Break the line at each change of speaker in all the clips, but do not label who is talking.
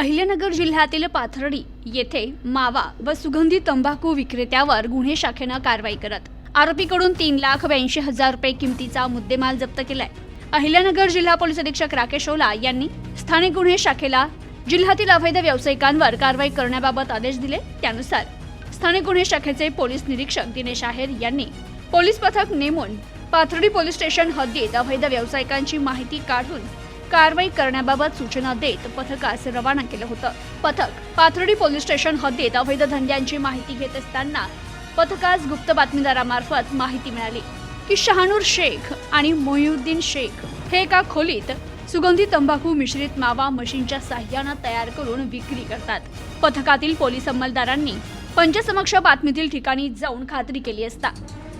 अहिल्यानगर जिल्ह्यातील पाथर्डी येथे मावा व सुगंधी तंबाखू विक्रेत्यावर गुन्हे शाखेनं कारवाई करत आरोपीकडून तीन लाख ब्याऐंशी हजार रुपये किमतीचा मुद्देमाल जप्त केलाय. अहिल्यानगर जिल्हा पोलीस अधीक्षक राकेश ओला यांनी स्थानिक गुन्हे शाखेला जिल्ह्यातील अवैध व्यावसायिकांवर कारवाई करण्याबाबत आदेश दिले. त्यानुसार स्थानिक गुन्हे शाखेचे पोलीस निरीक्षक दिनेश आहेर यांनी पोलीस पथक नेमून पाथर्डी पोलीस स्टेशन हद्दीत अवैध व्यावसायिकांची माहिती काढून कारवाई करण्याबाबत सूचना देत पथकास रवाना केलं होतं. पथक पाथर्डी पोलीस स्टेशन हद्दीत अवैध धंद्यांची माहिती घेत असताना पथकास गुप्त बातमीदारामार्फत माहिती मिळाली. की शहानूर शेख आणि मोहिउद्दीन शेख हे एका खोलीत सुगंधी तंबाखू मिश्रित मावा मशीनच्या साह्यानं तयार करून विक्री करतात. पथकातील पोलीस अंमलदारांनी पंचसमक्ष बातमीतील ठिकाणी जाऊन खात्री केली असता.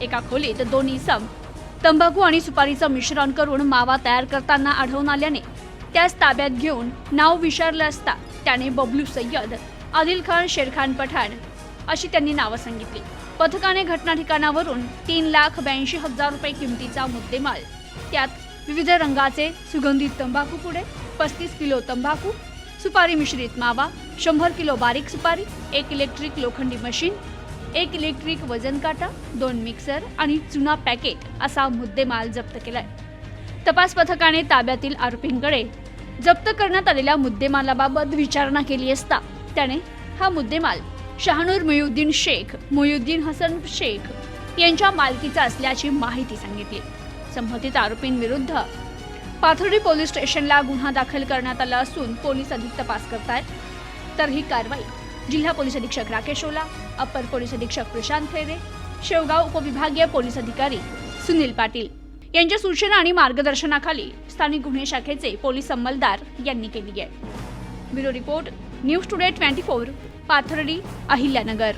एका खोलीत दोन इसम तंबाखू आणि सुपारीचं मिश्रण करून मावा तयार करताना आढळून आल्याने त्यास ताब्यात घेऊन नाव विचारलं असता त्याने बबलू सय्यद आदिल खान शेरखान पठाण अशी त्यांनी नावं सांगितली. पथकाने घटना ठिकाणावरून तीन लाख ब्याऐंशी हजार रुपये किमतीचा मुद्देमाल त्यात विविध रंगाचे सुगंधित तंबाखू पुडे पस्तीस किलो तंबाखू सुपारी मिश्रित मावा शंभर किलो बारीक सुपारी एक इलेक्ट्रिक लोखंडी मशीन एक इलेक्ट्रिक वजन काटा दोन मिक्सर आणि चुना पॅकेट असा मुद्देमाल जप्त केलाय. तपास पथकाने ताब्यातील आरोपींकडे जप्त करण्यात आलेल्या मुद्देमालाबाबत विचारणा केली असता त्याने हा मुद्देमाल शहानूर मुयुद्दीन शेख मुयुद्दीन हसन शेख यांच्या मालकीचा असल्याची माहिती सांगितली. संबंधित आरोपींविरुद्ध पाथर्डी पोलीस स्टेशनला गुन्हा दाखल करण्यात आला असून पोलीस अधिक तपास करतायत तर ही कारवाई जिल्हा पोलीस अधीक्षक राकेश ओला अप्पर पोलीस अधीक्षक प्रशांत खैरे शेवगाव उपविभागीय पोलीस अधिकारी सुनील पाटील यांच्या सूचना आणि मार्गदर्शनाखाली स्थानिक गुन्हे शाखेचे पोलीस अंमलदार यांनी केली आहे. Bureau report news today twenty four Pathardi Ahilyanagar.